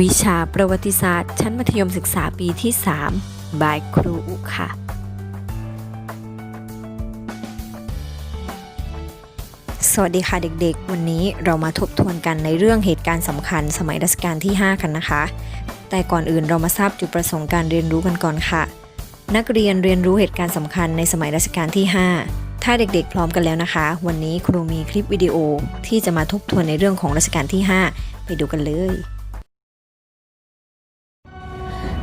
วิชาประวัติศาสตร์ ชั้นมัธยมศึกษาปีที่ 3 บายครูอุค่ะ สวัสดีค่ะเด็กๆ วันนี้เรามาทบทวนกันในเรื่องเหตุการณ์สำคัญสมัยรัชกาลที่ 5 กันนะคะ แต่ก่อนอื่นเรามาทราบจุดประสงค์การเรียนรู้กันก่อนค่ะ นักเรียนเรียนรู้เหตุการณ์สำคัญในสมัยรัชกาลที่ 5 ถ้าเด็กๆ พร้อมกันแล้วนะคะ วันนี้ครูมีคลิปวิดีโอที่จะมาทบทวนในเรื่องของรัชกาลที่ 5 ไปดูกันเลย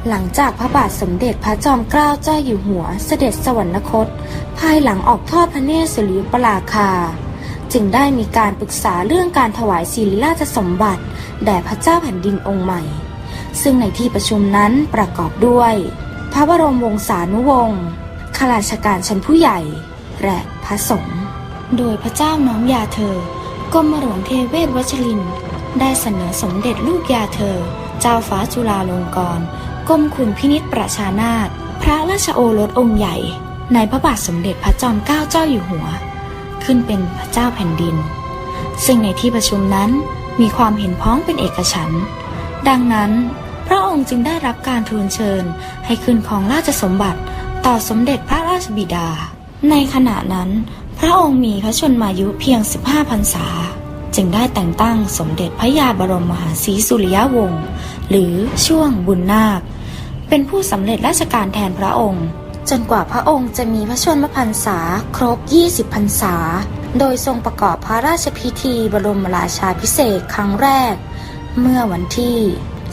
หลังจากพระบาทสมเด็จพระจอมเกล้าเจ้าอยู่หัวเสด็จสวรรคต ภายหลังออกทอดพระเนตรสุริยุปราคา จึงได้มีการปรึกษาเรื่องการถวายศิริราชสมบัติแด่พระเจ้าแผ่นดินองค์ใหม่ ซึ่งในที่ประชุมนั้นประกอบด้วย พระบรมวงศานุวงศ์ข้าราชการชั้นผู้ใหญ่ และพระสงฆ์โดยพระเจ้าน้อมยาเธอกรมหลวงเทเวศวัชริน ได้เสนอสมเด็จลูกยาเธอ เจ้าฟ้าจุฬาลงกรณ์ กรมขุนพินิษประชานาถพระราชโอรสองค์ใหญ่ ในพระบาทสมเด็จพระจอมเกล้าเจ้าอยู่หัว ขึ้นเป็นพระเจ้าแผ่นดิน ซึ่งในที่ประชุมนั้นมีความเห็นพ้องเป็นเอกฉันท์ดังนั้น พระองค์จึงได้รับการทูลเชิญให้ขึ้นของราชสมบัติต่อสมเด็จพระราชบิดา ในขณะนั้น พระองค์มีพระชนมายุเพียง 15พรรษา จึงได้แต่งตั้งสมเด็จพระยาบรมมหาศรีสุริยวงศ์หรือช่วงบุญนาค เป็นผู้สำเร็จราชการแทนพระองค์ จนกว่าพระองค์จะมีพระชนมพรรษาครบ 20 พรรษา โดยทรงประกอบพระราชพิธีบรมราชาพิเศษครั้งแรก เมื่อวันที่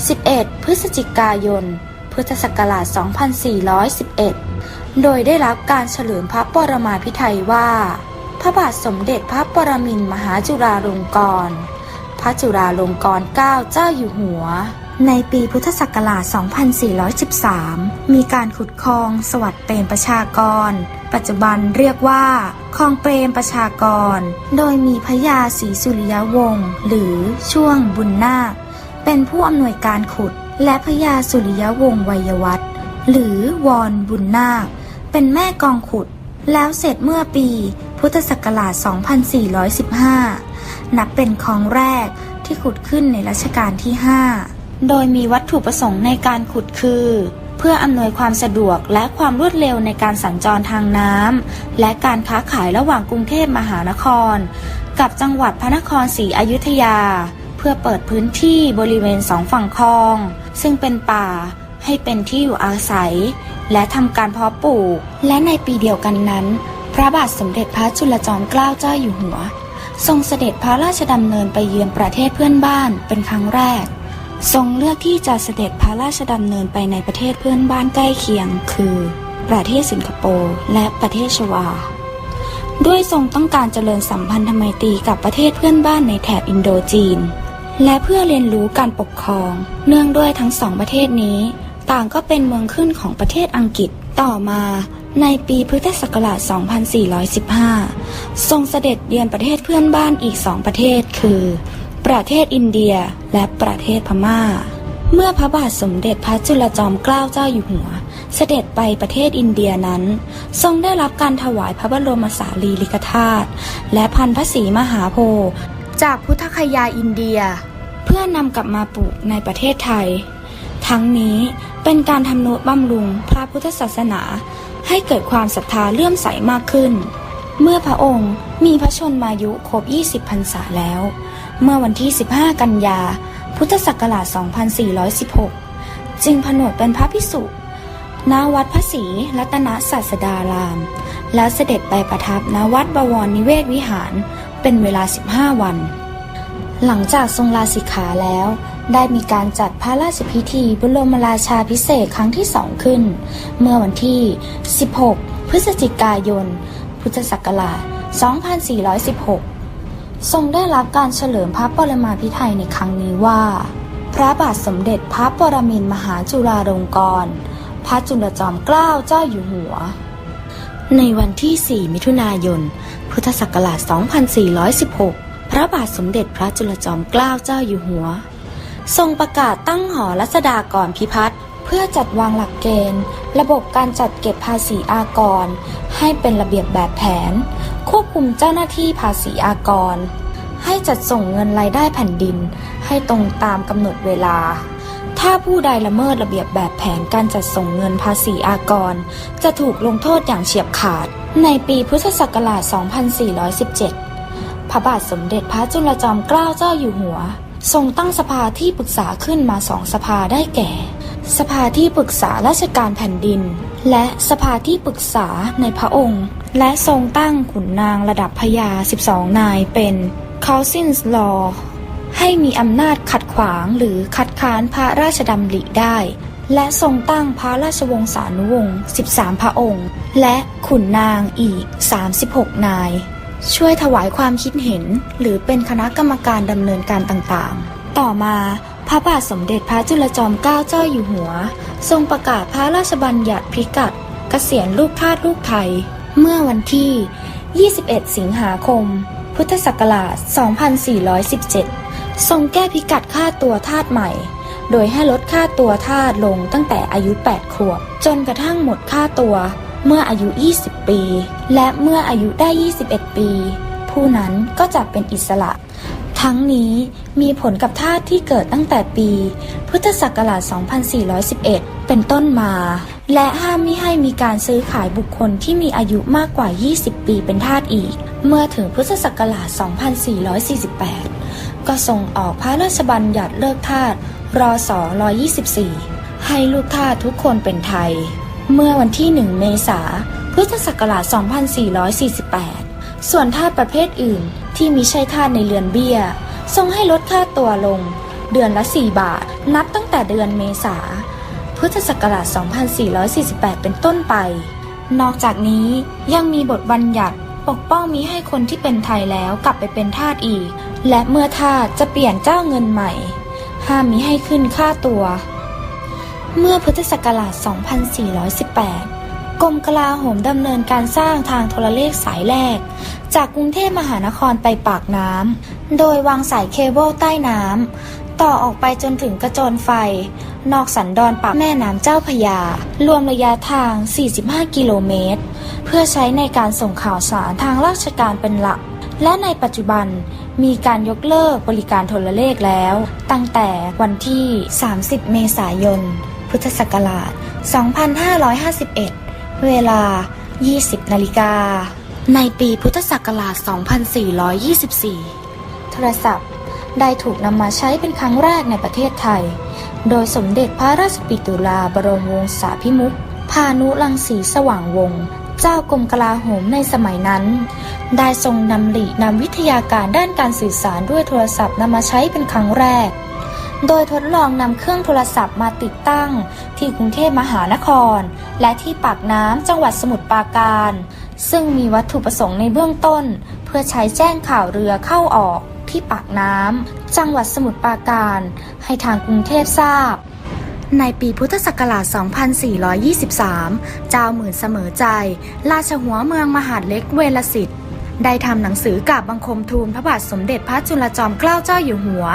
11 พฤศจิกายน พุทธศักราช 2411 โดยได้รับการเฉลิมพระปรมาภิไธยว่า พระบาทสมเด็จพระปรมินทรมหาจุฬาลงกรณ์พระจุฬาลงกรณ์เก้าเจ้าอยู่หัว ในปีพุทธศักราช 2413 มีการขุดคลองสวัสดิ์เปรมประชากร ปัจจุบันเรียกว่าคลองเปรมประชากร โดยมีพระยาศรีสุริยวงศ์หรือช่วงบุญนาค เป็นผู้อำนวยการขุด และพระยาสุริยวงศ์วัยวัฒน์หรือวอนบุญนาค เป็นแม่กองขุด แล้วเสร็จเมื่อปีพุทธศักราช 2415 นับเป็นคลองแรกที่ขุดขึ้นในรัชกาลที่ 5 โดยมีวัตถุประสงค์ในการขุดคือ เพื่ออำนวยความสะดวกและความรวดเร็วในการสัญจรทางน้ำและการค้าขายระหว่างกรุงเทพมหานคร กับจังหวัดพระนครศรีอยุธยา เพื่อเปิดพื้นที่บริเวณสองฝั่งคลอง ซึ่งเป็นป่าให้เป็นที่อยู่อาศัย และทำการเพาะปลูก และในปีเดียวกันนั้น พระบาทสมเด็จพระจุลจอมเกล้าเจ้าอยู่หัว ทรงเสด็จพระราชดำเนินไปเยือนประเทศเพื่อนบ้านเป็นครั้งแรก ทรงเลือกที่จะเสด็จพระราชดำเนินไปในประเทศเพื่อนบ้านใกล้เคียง คือ ประเทศสิงคโปร์และประเทศชวา ด้วยทรงต้องการเจริญสัมพันธไมตรีกับประเทศเพื่อนบ้านในแถบอินโดจีน และเพื่อเรียนรู้การปกครอง เนื่องด้วยทั้งสองประเทศนี้ ต่างก็เป็นเมืองขึ้นของประเทศอังกฤษต่อมาในปีพุทธศักราช 2415 ทรงเสด็จเยือนประเทศเพื่อนบ้านอีกสองประเทศคือ ประเทศอินเดียและประเทศพม่า เมื่อพระบาทสมเด็จพระจุลจอมเกล้าเจ้าอยู่หัว เสด็จไปประเทศอินเดียนั้น ทรงได้รับการถวายพระบรมสารีริกธาตุและพันพระศรีมหาโพธิ์จากพุทธคยาอินเดีย เพื่อนำกลับมาปลูกในประเทศไทย ทั้งนี้เป็นการทำนุบำรุงพระพุทธศาสนา ให้เกิดความศรัทธาเลื่อมใสมากขึ้น เมื่อพระองค์มีพระชนมายุครบ 20 พรรษาแล้ว เมื่อวันที่ 15 กันยา พุทธศักราช 2416 จึงผนวดเป็นพระพิสุณวัดพระศรีรัตนศาสดาราม แล้วเสด็จไปประทับณวัดบวรนิเวศวิหาร เป็นเวลา 15 วัน หลังจากทรงลาสิกขาแล้ว ได้มีการจัดพระราชพิธีบรมราชาพิเศษครั้งที่สองขึ้น เมื่อวันที่ 16 พฤศจิกายน พุทธศักราช 2416 ทรงได้รับการเฉลิมพระปรมาภิไธยในครั้งนี้ว่า พระบาทสมเด็จพระปรมินทรมหาจุฬาลงกรณพระจุลจอมเกล้าเจ้าอยู่หัว ในวันที่ 4 มิถุนายน พุทธศักราช 2416 พระบาทสมเด็จพระจุลจอมเกล้าเจ้าอยู่หัว ทรงประกาศตั้งหอรัศดากรพิพัฒน์เพื่อจัดวางหลักเกณฑ์ ระบบการจัดเก็บภาษีอากร ให้เป็นระเบียบแบบแผน ควบคุมเจ้าหน้าที่ภาษีอากร ให้จัดส่งเงินรายได้แผ่นดิน ให้ตรงตามกำหนดเวลา ถ้าผู้ใดละเมิดระเบียบแบบแผนการจัดส่งเงินภาษีอากร จะถูกลงโทษอย่างเฉียบขาด ในปีพุทธศักราช 2417 พระบาทสมเด็จพระจุลจอมเกล้าเจ้าอยู่หัว ทรงตั้งสภาที่ปรึกษาขึ้นมาสองสภาได้แก่ สภาที่ปรึกษาราชการแผ่นดิน และสภาที่ปรึกษาในพระองค์ และทรงตั้งขุนนางระดับพญา 12 นายเป็น Cousins Law ให้มีอำนาจขัดขวางหรือคัดค้านพระราชดำริได้ และทรงตั้งพระราชวงศานุวงศ์ 13 พระองค์ และขุนนางอีก 36 นาย ช่วยถวายความคิดเห็น หรือเป็นคณะกรรมการดำเนินการต่างๆ ต่อมา พระบาทสมเด็จพระจุลจอมเกล้าเจ้าอยู่หัว ทรงประกาศพระราชบัญญัติพิกัดกเกษียณลูกทาสลูกไทย เมื่อวันที่ 21 สิงหาคม พุทธศักราช 2417 ทรงแก้พิกัดค่าตัวทาสใหม่ โดยให้ลดค่าตัวทาสลงตั้งแต่อายุ 8 ขวบ จนกระทั่งหมดค่าตัวเมื่ออายุ 20 ปี และเมื่ออายุได้ 21 ปี ผู้นั้นก็จะเป็นอิสระ ทั้งนี้มีผลกับทาสที่เกิดตั้งแต่ปี พุทธศักราช 2411 เป็นต้นมา และห้ามมิให้มีการซื้อขายบุคคลที่มีอายุมากกว่า 20 ปีเป็นทาสอีก เมื่อถึงพุทธศักราช 2448 ก็ส่งออกพระราชบัญญัติเลิกทาสรศ124 ให้ลูกทาสทุกคนเป็นไทย เมื่อวันที่ 1 เมษาพุทธศักราช 2448 ส่วนทาสประเภทอื่น ที่มิใช่ทาสในเรือนเบี้ย ทรงให้ลดค่าตัวลง เดือนละ 4 บาท นับตั้งแต่เดือนเมษาพุทธศักราช 2448 เป็นต้นไป นอกจากนี้ยังมีบทบัญญัติปกป้องมิให้คนที่เป็นไทยแล้วกลับไปเป็นทาสอีก และเมื่อทาสจะเปลี่ยนเจ้าเงินใหม่ ห้ามมิให้ขึ้นค่าตัว เมื่อพุทธศักราช 2418 กรมกลาโหมดำเนินการสร้างทางโทรเลขสายแรก จากกรุงเทพมหานครไปปากน้ำ โดยวางสายเคเบิลใต้น้ำ ต่อออกไปจนถึงกระโจนไฟ นอกสันดอนปากแม่น้ำเจ้าพยา รวมระยะทาง 45 กิโลเมตร เพื่อใช้ในการส่งข่าวสารทางราชการเป็นหลัก และในปัจจุบันมีการยกเลิกบริการโทรเลขแล้ว ตั้งแต่วันที่ 30 เมษายน พุทธศักราช 2551 เวลา 20 นาฬิกา ในปีพุทธศักราช 2424 โทรศัพท์ได้ถูกนำมาใช้เป็นครั้งแรกในประเทศไทย โดยสมเด็จพระราชปิตุลาบรมวงศาภิมุขพานุรังสีสว่างวงศ์เจ้ากรมกลาโหมในสมัยนั้น ได้ทรงนำหลีนำวิทยาการด้านการสื่อสารด้วยโทรศัพท์นำมาใช้เป็นครั้งแรก โดยทดลองนำเครื่องโทรศัพท์มาติดตั้ง ที่กรุงเทพมหานคร และที่ปากน้ำจังหวัดสมุทรปราการ ซึ่งมีวัตถุประสงค์ในเบื้องต้น เพื่อใช้แจ้งข่าวเรือเข้าออกที่ปากน้ำจังหวัดสมุทรปราการ ให้ทางกรุงเทพทราบ ในปีพุทธศักราช 2423 เจ้าหมื่นเสมอใจ ราชหัวเมืองมหาดเล็กเวลสิทธิ์ ได้ทำหนังสือกราบบังคมทูลพระบาทสมเด็จพระจุลจอมเกล้าเจ้าอยู่หัว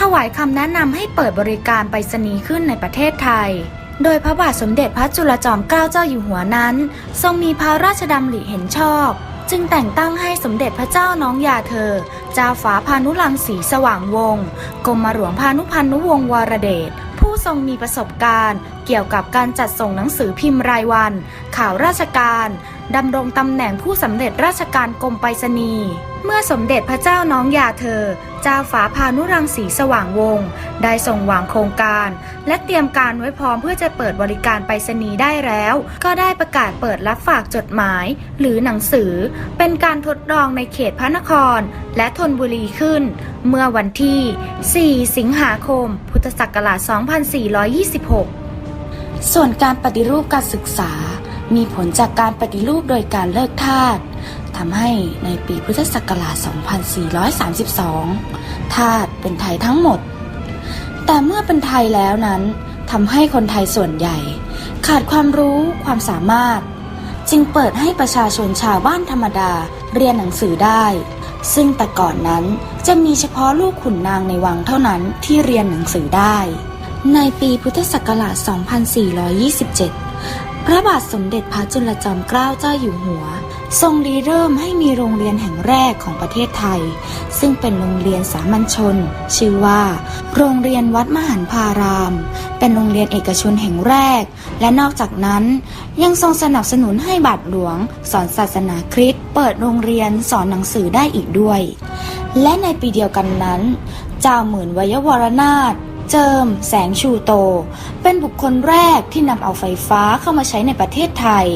ถวายคำแนะนำให้เปิดบริการไปรษณีย์ขึ้นในประเทศไทย โดยพระบาทสมเด็จพระจุลจอมเกล้าเจ้าอยู่หัวนั้น ทรงมีพระราชดำริเห็นชอบ จึงแต่งตั้งให้สมเด็จพระเจ้าน้องยาเธอ เจ้าฟ้าพานุรังสีสว่างวงศ์กรมหลวงพานุพันนุวงศ์วรเดชผู้ทรงมีประสบการณ์ เกี่ยวกับการจัดส่งหนังสือพิมพ์รายวัน ข่าวราชการ ดำรงตำแหน่งผู้สำเร็จราชการกรมไปรษณีย์เมื่อสมเด็จพระเจ้าน้องยาเธอ เจ้าฟ้าพานุรังสีสว่างวงศ์ได้ทรงวางโครงการ และเตรียมการไว้พร้อมเพื่อจะเปิดบริการไปรษณีย์ได้แล้ว ก็ได้ประกาศเปิดรับฝากจดหมาย หรือหนังสือ เป็นการทดลองในเขตพระนคร และธนบุรีขึ้น เมื่อวันที่ 4 สิงหาคม พุทธศักราช 2426 ส่วนการปฏิรูปการศึกษา มีผลจากการปฏิรูปโดยการเลิกทาสทำให้ในปีพุทธศักราช 2432 ทาสเป็นไทยทั้งหมด แต่เมื่อเป็นไทยแล้วนั้นทำให้คนไทยส่วนใหญ่ ขาดความรู้ความสามารถ จึงเปิดให้ประชาชนชาวบ้านธรรมดาเรียนหนังสือได้ ซึ่งแต่ก่อนนั้นจะมีเฉพาะลูกขุนนางในวังเท่านั้นที่เรียนหนังสือได้ ในปีพุทธศักราช 2427 พระบาทสมเด็จพระจุลจอมเกล้าเจ้าอยู่หัว ทรงรีเริ่มให้มีโรงเรียนแห่งแรกของประเทศไทย ซึ่งเป็นโรงเรียนสามัญชน ชื่อว่า โรงเรียนวัดมหันพาราม เป็นโรงเรียนเอกชนแห่งแรก และนอกจากนั้น ยังทรงสนับสนุนให้บาทหลวง สอนศาสนาคริสต์เปิดโรงเรียนสอนหนังสือได้อีกด้วย และในปีเดียวกันนั้น เจ้าหมื่นวยวรนาถ เจิม แสงชูโต เป็นบุคคลแรกที่นำเอาไฟฟ้าเข้ามาใช้ในประเทศไทย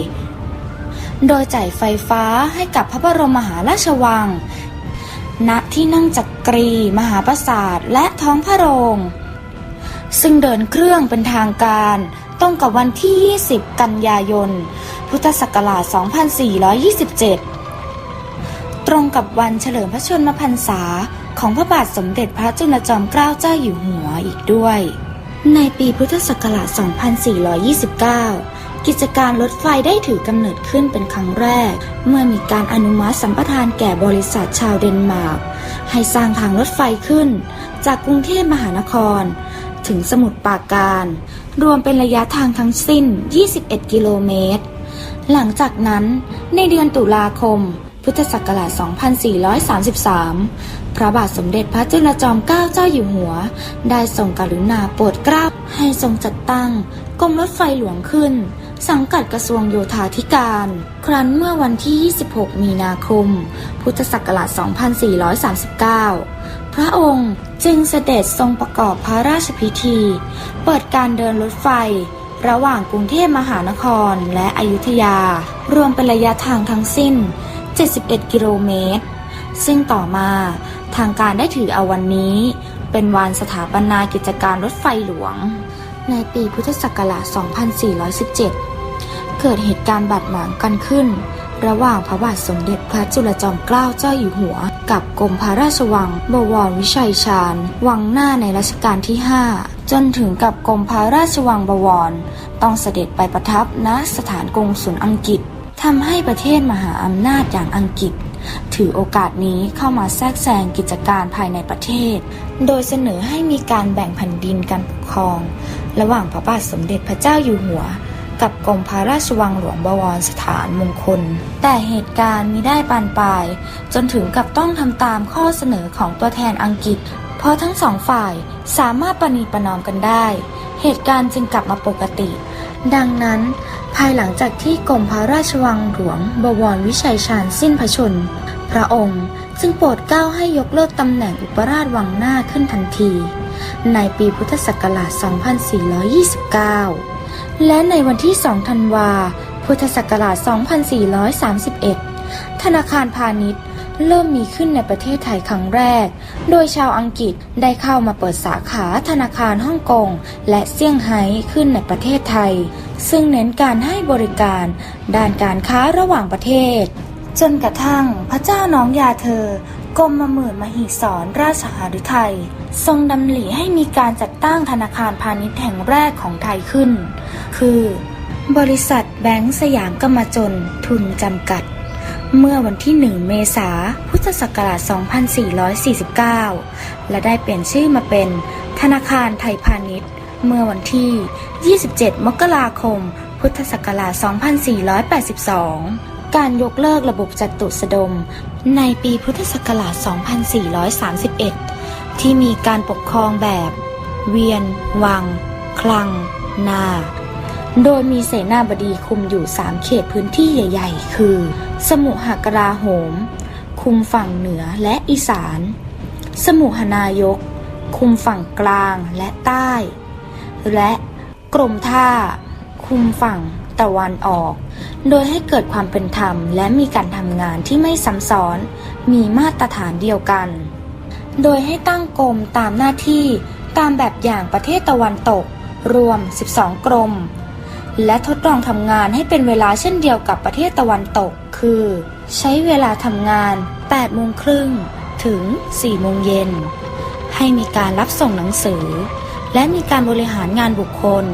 โดยจ่ายไฟฟ้าให้กับพระบรมมหาราชวัง ณ ที่นั่งจักรี มหาปราสาท และท้องพระโรง ซึ่งเดินเครื่องเป็นทางการตรงกับวันที่ 20 กันยายน พุทธศักราช 2427 ตรงกับวันเฉลิมพระชนมพรรษา ของพระบาทสมเด็จพระจุลจอมเกล้าเจ้าอยู่หัวอีกด้วย ในปีพุทธศักราช 2429 กิจการรถไฟได้ถือกำเนิดขึ้นเป็นครั้งแรก เมื่อมีการอนุมัติสัมปทานแก่บริษัทชาวเดนมาร์กให้สร้างทางรถไฟขึ้น จากกรุงเทพมหานคร ถึงสมุทรปราการ รวมเป็นระยะทางทั้งสิ้น 21 กิโลเมตร หลังจากนั้นในเดือนตุลาคม พุทธศักราช 2433 พระบาทสมเด็จพระจุลจอมเกล้าเจ้าอยู่หัว ได้ทรงกรุณาโปรดเกล้าให้ทรงจัดตั้งกรมรถไฟหลวงขึ้น สังกัดกระทรวงโยธาธิการ ครั้นเมื่อวันที่ 26 มีนาคม พุทธศักราช 2439 พระองค์จึงเสด็จทรงประกอบพระราชพิธี เปิดการเดินรถไฟระหว่างกรุงเทพมหานครและอยุธยา รวมเป็นระยะทางทั้งสิ้น 71 กิโลเมตร ซึ่งต่อมาทางการได้ถือเอาวันนี้ เป็นวันสถาปนากิจการรถไฟหลวง ในปีพุทธศักราช 2417 เกิดเหตุการณ์บาดหมางกันขึ้น ระหว่างพระบาทสมเด็จพระจุลจอมเกล้าเจ้าอยู่หัว กับกรมพระราชวัง บวรวิชัยชาญ วังหน้าในรัชกาลที่ 5 จนถึงกับกรมพระราชวังบวร ต้องเสด็จไปประทับณสถานกงสุลอังกฤษำให้ประเทศมหาอำนาจอย่างอังกฤษ ถือโอกาสนี้เข้ามาแทรกแซงกิจการภายในประเทศ โดยเสนอให้มีการแบ่งแผ่นดินการปกครอง ระหว่างพระบาทสมเด็จพระเจ้าอยู่หัว กับกรมพระราชวังหลวงบวรสถานมงคล แต่เหตุการณ์มิได้บานปลาย จนถึงกับต้องทำตามข้อเสนอของตัวแทนอังกฤษ เพราะทั้งสองฝ่ายสามารถประนีประนอมกันได้ เหตุการณ์จึงกลับมาปกติ ดังนั้น ภายหลังจากที่กรมพระราชวังหลวงบวรวิชัยชาญสิ้นพระชนม์พระองค์จึงโปรดเกล้าให้ยกเลิกตำแหน่งอุปราชวังหน้าขึ้นทันที ในปีพุทธศักราช 2429 และในวันที่ 2 ธันวา พุทธศักราช 2431 ธนาคารพาณิชย์ เริ่มมีขึ้นในประเทศไทยครั้งแรก โดยชาวอังกฤษได้เข้ามาเปิดสาขาธนาคารฮ่องกง และเซี่ยงไฮ้ขึ้นในประเทศไทย ซึ่งเน้นการให้บริการ ด้านการค้าระหว่างประเทศ จนกระทั่งพระเจ้าน้องยาเธอกรมมหมื่นมหิศรราชหฤทัยทรงดำริให้มีการจัดตั้งธนาคารพาณิชย์แห่งแรกของไทยขึ้น คือ บริษัทแบงก์สยามกรรมจนทุนจำกัด เมื่อวันที่ 1 เมษาพุท ธศักราช 2449 และได้เปลี่ยนชื่อมาเป็น ธนาคารไทยพาณิชย์ เมื่อวันที่ 27 มกราคม พุทธศักราช 2482การยกเลิกระบบจัตุสดม ในปีพุทธศักราช 2431 ที่มีการปกครองแบบ เวียน วัง คลัง นา โดยมีเสนาบดีคุมอยู่ 3 เขตพื้นที่ใหญ่ ๆ คือ สมุหกราโหม คุมฝั่งเหนือและอีสาน สมุหนายก คุมฝั่งกลางและใต้ และกรมท่า คุมฝั่งตะวันออก โดยให้เกิดความเป็นธรรมและมีการทำงานที่ไม่ซ้ำซ้อน มีมาตรฐานเดียวกัน โดยให้ตั้งกรมตามหน้าที่ตามแบบอย่างประเทศตะวันตก รวม 12 กรม และทดลองทำงานให้เป็นเวลาเช่นเดียวกับประเทศตะวันตก คือ ใช้เวลาทำงาน 8โมงครึ่งถึง 4 โมงเย็น ให้มีการรับส่งหนังสือ และมีการบริหารงานบุคคล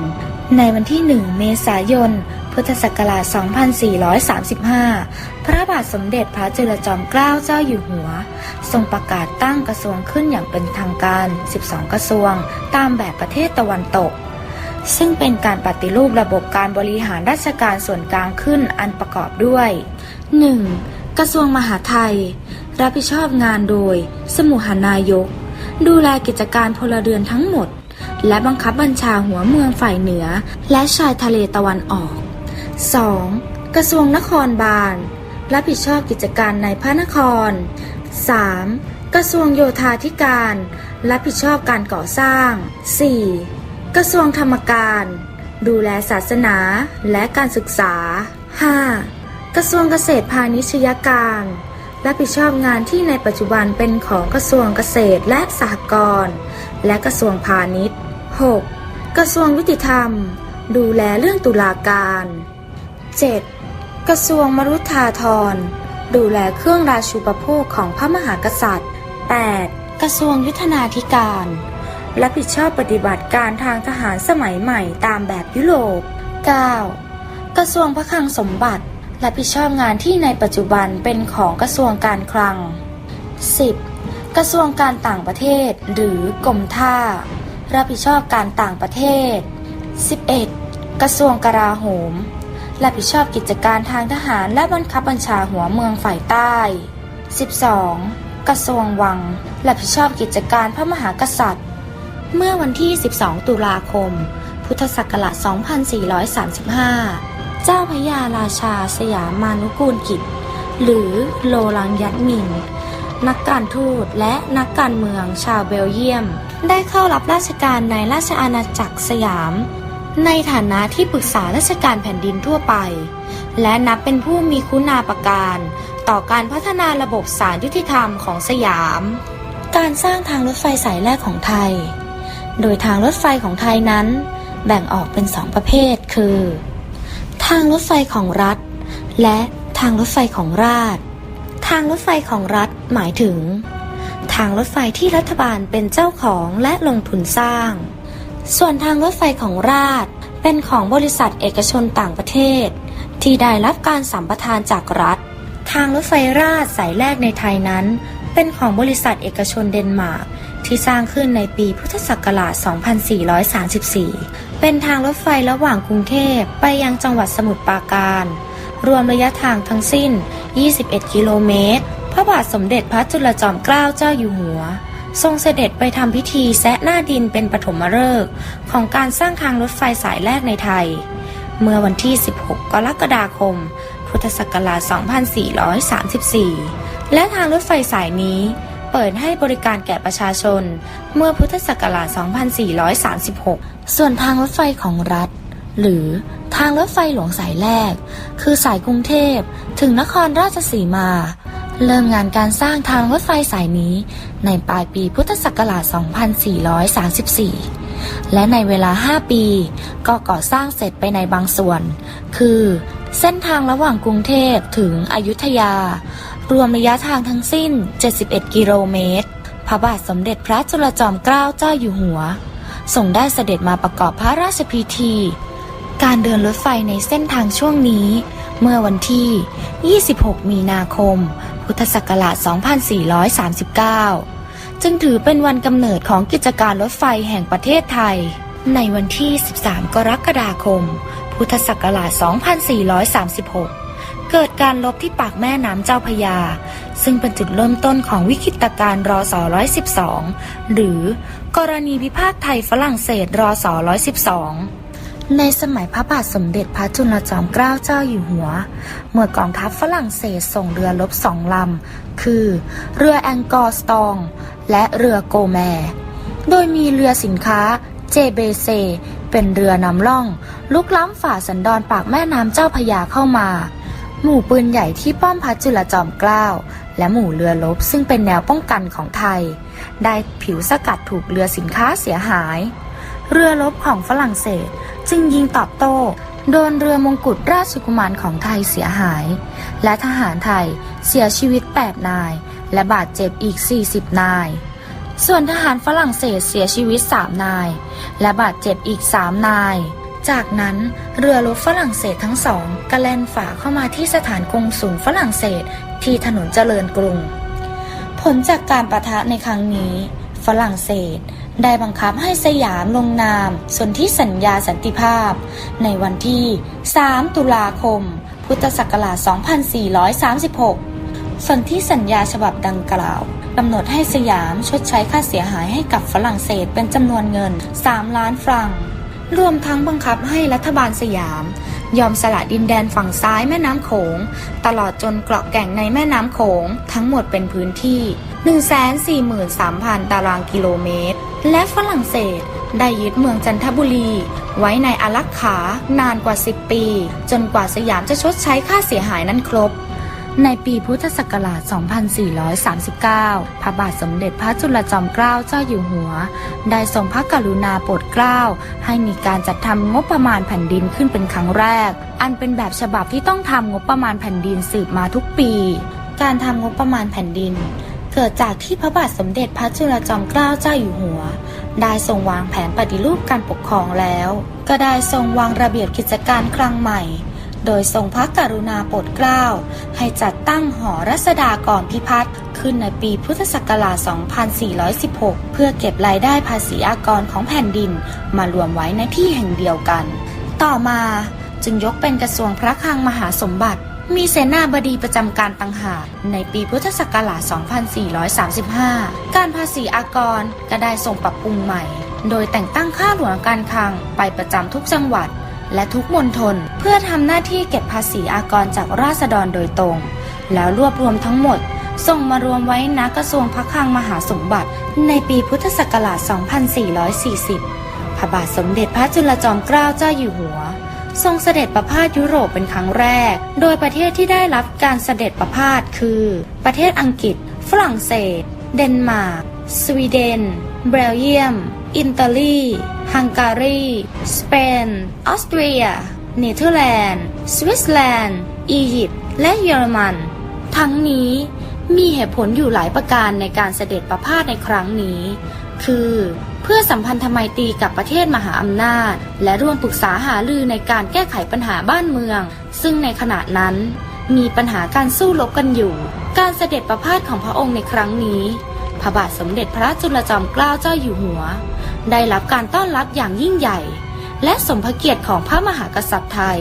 ในวันที่ 1 เมษายน พุทธศักราช 2435 พระบาทสมเด็จพระจุลจอมเกล้าเจ้าอยู่หัว ทรงประกาศตั้งกระทรวงขึ้นอย่างเป็นทางการ 12 กระทรวง ตามแบบประเทศตะวันตกซึ่งเป็นการปฏิรูประบบการบริหารราชการส่วนกลางขึ้นอันประกอบด้วย 1. กระทรวงมหาดไทย รับผิดชอบงานโดย สมุหานายก ดูแลกิจการพลเรือนทั้งหมด และบังคับบัญชาหัวเมืองฝ่ายเหนือ และชายทะเลตะวันออก 2. กระทรวงนครบาล รับผิดชอบกิจการในพระนคร 3. กระทรวงโยธาธิการ รับผิดชอบการก่อสร้าง 4. กระทรวงธรรมการ ดูแลศาสนาและการศึกษา 5. กระทรวงเกษตรพาณิชยการรับผิดชอบงานที่ในปัจจุบันเป็นของกระทรวงเกษตรและสหกรณ์และกระทรวงพาณิชย์ 6. กระทรวงยุติธรรม ดูแลเรื่องตุลาการ 7. กระทรวงมรุธาธร ดูแลเครื่องราชูปโภคของพระมหากษัตริย์ 8. กระทรวงยุทธนาธิการ รับผิดชอบปฏิบัติการทางทหารสมัยใหม่ตามแบบยุโรป 9. กระทรวงพระคลังสมบัติ รับผิดชอบงานที่ในปัจจุบันเป็นของกระทรวงการคลัง 10. กระทรวงการต่างประเทศ หรือกรมท่า รับผิดชอบการต่างประเทศ 11. กระทรวงกลาโหม รับผิดชอบกิจการทางทหารและบังคับบัญชาหัวเมืองฝ่ายใต้ 12. กระทรวงวัง รับผิดชอบกิจการพระมหากษัตริย์ เมื่อวันที่ 12 ตุลาคม พุทธศักราช 2435 เจ้าพระยาราชาสยามมานุกูลกิจ หรือโลลังยัตมินนักการทูตและนักการเมืองชาวเบลเยียม ได้เข้ารับราชการในราชอาณาจักรสยาม ในฐานะที่ปรึกษาราชการแผ่นดินทั่วไป และนับเป็นผู้มีคุณาประการ ต่อการพัฒนาระบบสารยุติธรรมของสยาม การสร้างทางรถไฟสายแรกของไทย โดยทางรถไฟของไทยนั้น แบ่งออกเป็นสองประเภทคือางรถไฟของรัฐ และทางรถไฟของราชทางรถไฟของรัฐหมายถึง ทางรถไฟที่รัฐบาลเป็นเจ้าของและลงทุนสร้าง ส่วนทางรถไฟของราชเป็นของบริษัทเอกชนต่างประเทศ ที่ได้รับการสัมปทานจากรัฐ ทางรถไฟราชสายแรกในไทยนั้น เป็นของบริษัทเอกชนเดนมาร์ก ที่สร้างขึ้นในปีพุทธศักราช 2434 เป็นทางรถไฟระหว่างกรุงเทพไปยังจังหวัดสมุทรปราการ รวมระยะทางทั้งสิ้น 21 กิโลเมตร พระบาทสมเด็จพระจุลจอมเกล้าเจ้าอยู่หัว ทรงเสด็จไปทำพิธีแซะหน้าดินเป็นปฐมฤกษ์ของการสร้างทางรถไฟสายแรกในไทย เมื่อวันที่ 16 กรกฎาคม พุทธศักราช 2434 และทางรถไฟสายนี้ เปิดให้บริการแก่ประชาชน เมื่อพุทธศักราช 2436 ส่วนทางรถไฟของรัฐ หรือทางรถไฟหลวงสายแรก คือสายกรุงเทพถึงนครราชสีมา เริ่มงานการสร้างทางรถไฟสายนี้ ในปลายปีพุทธศักราช 2434 และในเวลา 5 ปี ก็ก่อสร้างเสร็จไปในบางส่วน คือ เส้นทางระหว่างกรุงเทพถึงอยุธยา รวมระยะทางทั้งสิ้น 71 กิโลเมตร พระบาทสมเด็จพระจุลจอมเกล้าเจ้าอยู่หัวทรงได้เสด็จมาประกอบพระราชพิธี การเดินรถไฟในเส้นทางช่วงนี้ เมื่อวันที่ 26 มีนาคม พุทธศักราช 2439 จึงถือเป็นวันกำเนิดของกิจการรถไฟแห่งประเทศไทย ในวันที่ 13 กรกฎาคม พุทธศักราช 2436 เกิดการลบที่ปากแม่น้ำเจ้าพยา ซึ่งเป็นจุดเริ่มต้นของวิกฤตการณ์รอส112 หรือกรณีพิพาทไทยฝรั่งเศสรอส112ในสมัยพระบาทสมเด็จพระจุลจอมเกล้าเจ้าอยู่หัว เมื่อกองทัพฝรั่งเศสส่งเรือรบสองลำ คือ เรือแองกอร์สตอง และเรือโกแม โดยมีเรือสินค้าเจเบเซ เป็นเรือนำล่อง ลุกล้ำฝ่าสันดอนปากแม่น้ำเจ้าพยาเข้ามา หมู่ปืนใหญ่ที่ป้อมพระจุลจอมเกล้า และหมู่เรือรบซึ่งเป็นแนวป้องกันของไทย ได้ผิวสกัดถูกเรือสินค้าเสียหาย เรือรบของฝรั่งเศสจึงยิงตอบโต้ โดนเรือมงกุฎราชกุมารของไทยเสียหาย และทหารไทยเสียชีวิต 8 นาย และบาดเจ็บอีก 40 นาย ส่วนทหารฝรั่งเศสเสียชีวิต 3 นาย และบาดเจ็บอีก 3 นาย จากนั้นเรือรบฝรั่งเศสทั้งสองกระแล่นฝ่าเข้ามาที่สถานกงสุลฝรั่งเศสที่ถนนเจริญกรุง ผลจากการประทะในครั้งนี้ ฝรั่งเศสได้บังคับให้สยามลงนามสนธิสัญญาสันติภาพ ในวันที่ 3 ตุลาคม พุทธศักราช 2436 สนที่สัญญาฉบับดังกล่าวกำหนดให้สยามชดใช้ค่าเสียหายให้กับฝรั่งเศสเป็นจำนวนเงิน 3 ล้านฟรัง รวมทั้งบังคับให้รัฐบาลสยาม ยอมสละดินแดนฝั่งซ้ายแม่น้ำโขง ตลอดจนเกาะแก่งในแม่น้ำโขง ทั้งหมดเป็นพื้นที่ 143,000 ตารางกิโลเมตร และฝรั่งเศสได้ยึดเมืองจันทบุรี ไว้ในอารักขานานกว่า 10 ปี จนกว่าสยามจะชดใช้ค่าเสียหายนั้นครบ ในปีพุทธศักราช 2439 พระบาทสมเด็จพระจุลจอมเกล้าเจ้าอยู่หัว ได้ทรงพระกรุณาโปรดเกล้า ให้มีการจัดทำงบประมาณแผ่นดินขึ้นเป็นครั้งแรก อันเป็นแบบฉบับที่ต้องทำงบประมาณแผ่นดินสืบมาทุกปี การทำงบประมาณแผ่นดิน เกิดจากที่พระบาทสมเด็จพระจุลจอมเกล้าเจ้าอยู่หัว ได้ทรงวางแผนปฏิรูปการปกครองแล้ว ก็ได้ทรงวางระเบียบกิจการครั้งใหม่ โดยทรงพระกรุณาโปรดเกล้า ให้จัดตั้งหอรัศดากรพิพัฒน์ขึ้นในปีพุทธศักราช 2416 เพื่อเก็บรายได้ภาษีอากรของแผ่นดินมารวมไว้ในที่แห่งเดียวกัน ต่อมาจึงยกเป็นกระทรวงพระคลังมหาสมบัติ มีเสนาบดีประจำการต่างหากในปีพุทธศักราช 2435 การภาษีอากรก็ได้ส่งปรับปรุงใหม่ โดยแต่งตั้งข้าหลวงการคลังไปประจำทุกจังหวัด และทุกมณฑลเพื่อทำหน้าที่เก็บภาษีอากรจากราษฎรโดยตรง แล้วรวบรวมทั้งหมด ส่งมารวมไว้ณกระทรวงพระคลังมหาสมบัติ ในปีพุทธศักราช 2440 พระบาทสมเด็จพระจุลจอมเกล้าเจ้าอยู่หัว ทรงเสด็จประพาสยุโรปเป็นครั้งแรก โดยประเทศที่ได้รับการเสด็จประพาสคือ ประเทศอังกฤษ ฝรั่งเศส เดนมาร์ก สวีเดน เบลเยียม อิตาลี ฮังการี สเปน ออสเตรีย เนเธอร์แลนด์ สวิตเซอร์แลนด์ อียิปต์ และเยอรมัน ทั้งนี้มีเหตุผลอยู่หลายประการในการเสด็จประพาสในครั้งนี้ คือเพื่อสัมพันธไมตรีกับประเทศมหาอำนาจ และร่วมปรึกษาหารือในการแก้ไขปัญหาบ้านเมือง ซึ่งในขณะนั้น มีปัญหาการสู้รบกันอยู่ การเสด็จประพาสของพระองค์ในครั้งนี้ พระบาทสมเด็จพระจุลจอมเกล้าเจ้าอยู่หัว ได้รับการต้อนรับอย่างยิ่งใหญ่ และสมพระเกียรติของพระมหากษัตริย์ไทย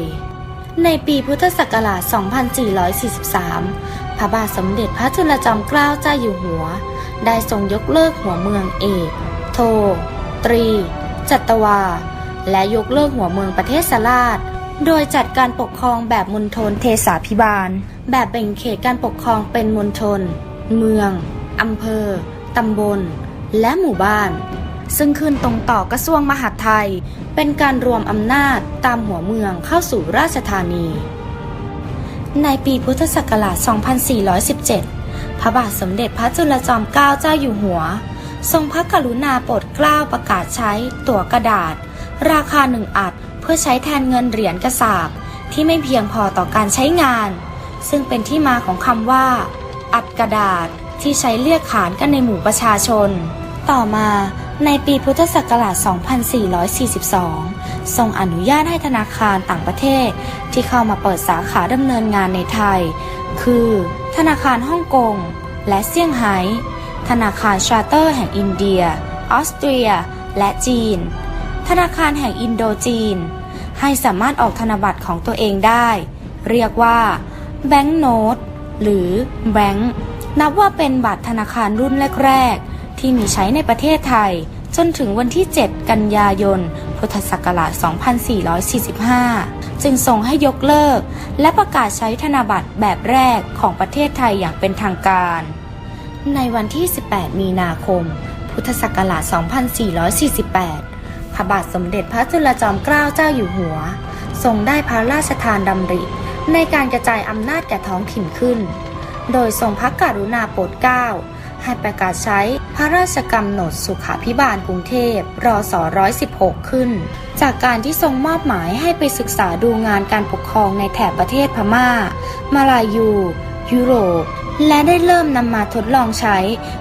ในปีพุทธศักราช 2443 พระบาทสมเด็จพระจุลจอมเกล้าเจ้าอยู่หัว ได้ทรงยกเลิกหัวเมืองเอก โท ตรี จัตวา และยกเลิกหัวเมืองประเทศสลาดโดยจัดการปกครองแบบมณฑลเทศาพิบาล แบบแบ่งเขตการปกครองเป็นมณฑล เมือง อำเภอ ตำบล และหมู่บ้าน ซึ่งขึ้นตรงต่อกระทรวงมหาดไทย เป็นการรวมอำนาจตามหัวเมืองเข้าสู่ราชธานี ในปีพุทธศักราช 2417 พระบาทสมเด็จพระจุลจอมเกล้าเจ้าอยู่หัว ทรงพระกรุณาโปรดเกล้าประกาศใช้ตั๋วกระดาษ ราคาหนึ่งอัดเพื่อใช้แทนเงินเหรียญกระสาบที่ไม่เพียงพอต่อการใช้งาน ซึ่งเป็นที่มาของคำว่า อัดกระดาษที่ใช้เรียกขานกันในหมู่ประชาชน ต่อมา ในปีพุทธศักราช 2442 ทรงอนุญาตให้ธนาคารต่างประเทศ ที่เข้ามาเปิดสาขาดำเนินงานในไทย คือ ธนาคารฮ่องกง และเซี่ยงไฮ้ ธนาคารชาร์เตอร์แห่งอินเดีย ออสเตรีย และจีน ธนาคารแห่งอินโดจีน ให้สามารถออกธนบัตรของตัวเองได้ เรียกว่าแบงก์โนตหรือแบงก์นับว่าเป็นบัตรธนาคารรุ่นแรกๆ ที่มีใช้ในประเทศไทย จนถึงวันที่ 7 กันยายน พุทธศักราช 2445 จึงส่งให้ยกเลิก และประกาศใช้ธนบัตรแบบแรกของประเทศไทยอย่างเป็นทางการ ในวันที่ 18 มีนาคม พุทธศักราช 2448 พระบาทสมเด็จพระจุลจอมเกล้าเจ้าอยู่หัว ทรงได้พระราชทานดำริในการกระจายอำนาจแก่ท้องถิ่นขึ้น โดยทรงพระกรุณาโปรดเกล้า ให้ประกาศใช้พระราชกำหนดสุขาพิบาลกรุงเทพรศ116 ขึ้น จากการที่ทรงมอบหมายให้ไปศึกษาดูงานการปกครองในแถบประเทศพม่า มาลายู ยุโรป และได้เริ่มนำมาทดลองใช้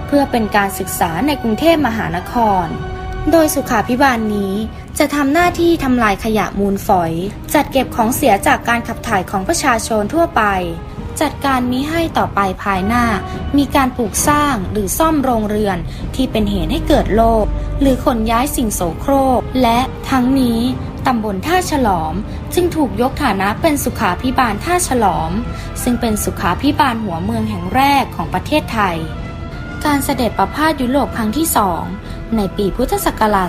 เพื่อเป็นการศึกษาในกรุงเทพมหานคร โดยสุขาพิบาลนนี้จะทำหน้าที่ทำลายขยะมูลฝอย จัดเก็บของเสียจากการขับถ่ายของประชาชนทั่วไป จัดการมิให้ต่อไปภายหน้า มีการปลูกสร้างหรือซ่อมโรงเรือนที่เป็นเหตุให้เกิดโรคหรือขนย้ายสิ่งโสโครก และทั้งนี้ตำบลท่าฉลอม จึงถูกยกฐานะเป็นสุขาพิบาลท่าฉลอม ซึ่งเป็นสุขาพิบาลหัวเมืองแห่งแรกของประเทศไทย การเสด็จประพาสยุโรปครั้งที่สองในปีพุทธศักราช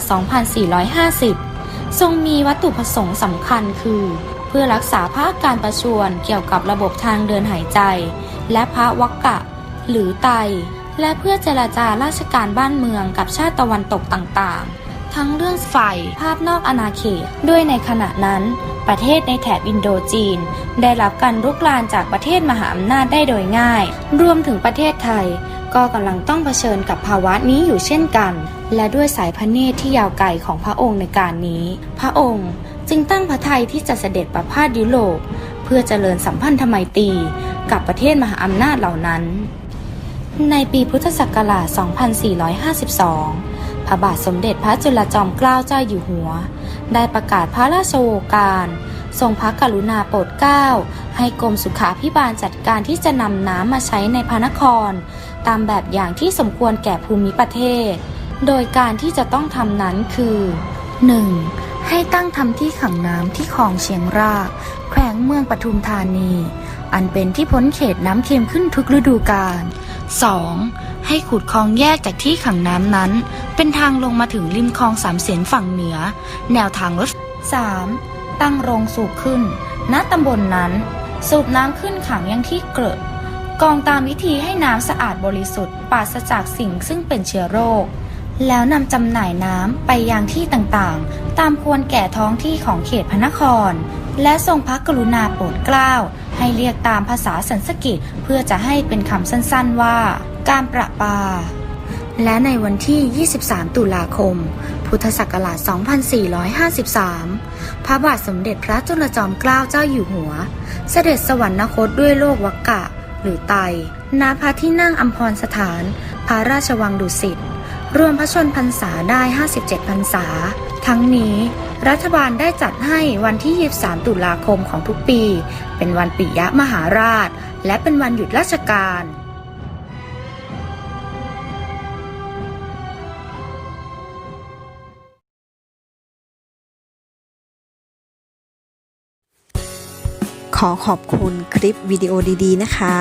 2450 ทรงมีวัตถุประสงค์สำคัญคือ เพื่อรักษาพระการประชวรเกี่ยวกับระบบทางเดินหายใจ และพระวักกะ หรือไต และเพื่อเจรจาราชการบ้านเมืองกับชาติตะวันตกต่างๆ ทั้งเรื่องไฟภาพนอกอาณาเขตด้วยในขณะนั้น ประเทศในแถบอินโดจีน ได้รับการรุกรานจากประเทศมหาอำนาจได้โดยง่าย รวมถึงประเทศไทยก็กำลังต้องเผชิญกับภาวะนี้อยู่เช่นกัน และด้วยสายพระเนตรที่ยาวไกลของพระองค์ในการนี้ พระองค์ จึงตั้งพระทัยที่จะเสด็จประพาสยุโรป เพื่อเจริญสัมพันธไมตรีกับประเทศมหาอำนาจเหล่านั้น ในปีพุทธศักราช 2452 พระบาทสมเด็จพระจุลจอมเกล้าเจ้าอยู่หัว ได้ประกาศพระราชโองการ ทรงพระกรุณาโปรดเกล้า ให้กรมสุขาพิบาลจัดการที่จะนำน้ำมาใช้ในพระนคร ตามแบบอย่างที่สมควรแก่ภูมิประเทศ โดยการที่จะต้องทำนั้นคือ 1. ให้ตั้งทำที่ขังน้ำที่คลองเชียงราก แขวงเมืองปทุมธานี อันเป็นที่พ้นเขตน้ำเค็มขึ้นทุกฤดูกาล 2. ให้ขุดคลองแยกจากที่ขังน้ำนั้น เป็นทางลงมาถึงริมคลองสามเสียนฝั่งเหนือ แนวทางรถ 3. ตั้งโรงสูบขึ้น ณตำบลนนั้น สูบน้ำขึ้นขังยังที่เกลอะกองตามวิธีให้น้ำสะอาดบริสุทธิ์ปราศจากสิ่งซึ่งเป็นเชื้อโรค แล้วนำจำหน่ายน้ำไปยังที่ต่างๆ ตามควรแก่ท้องที่ของเขตพระนคร และทรงพระกรุณาโปรดเกล้า ให้เรียกตามภาษาสันสกฤตเพื่อจะให้เป็นคำสั้นๆว่า การประปา และในวันที่ 23 ตุลาคม พุทธศักราช 2453 พระบาทสมเด็จพระจุลจอมเกล้าเจ้าอยู่หัว เสด็จสวรรคตด้วยโลกวักกะ หรือไตณพระที่นั่งอัมพรสถาน พระราชวังดุสิต รวมพระชนพรรษาได้ 57 พรรษา ทั้งนี้ รัฐบาลได้จัดให้วันที่ 23 ตุลาคมของทุกปี เป็นวันปิยมหาราช และเป็นวันหยุดราชการขอขอบคุณคลิปวิดีโอดี ๆ นะคะ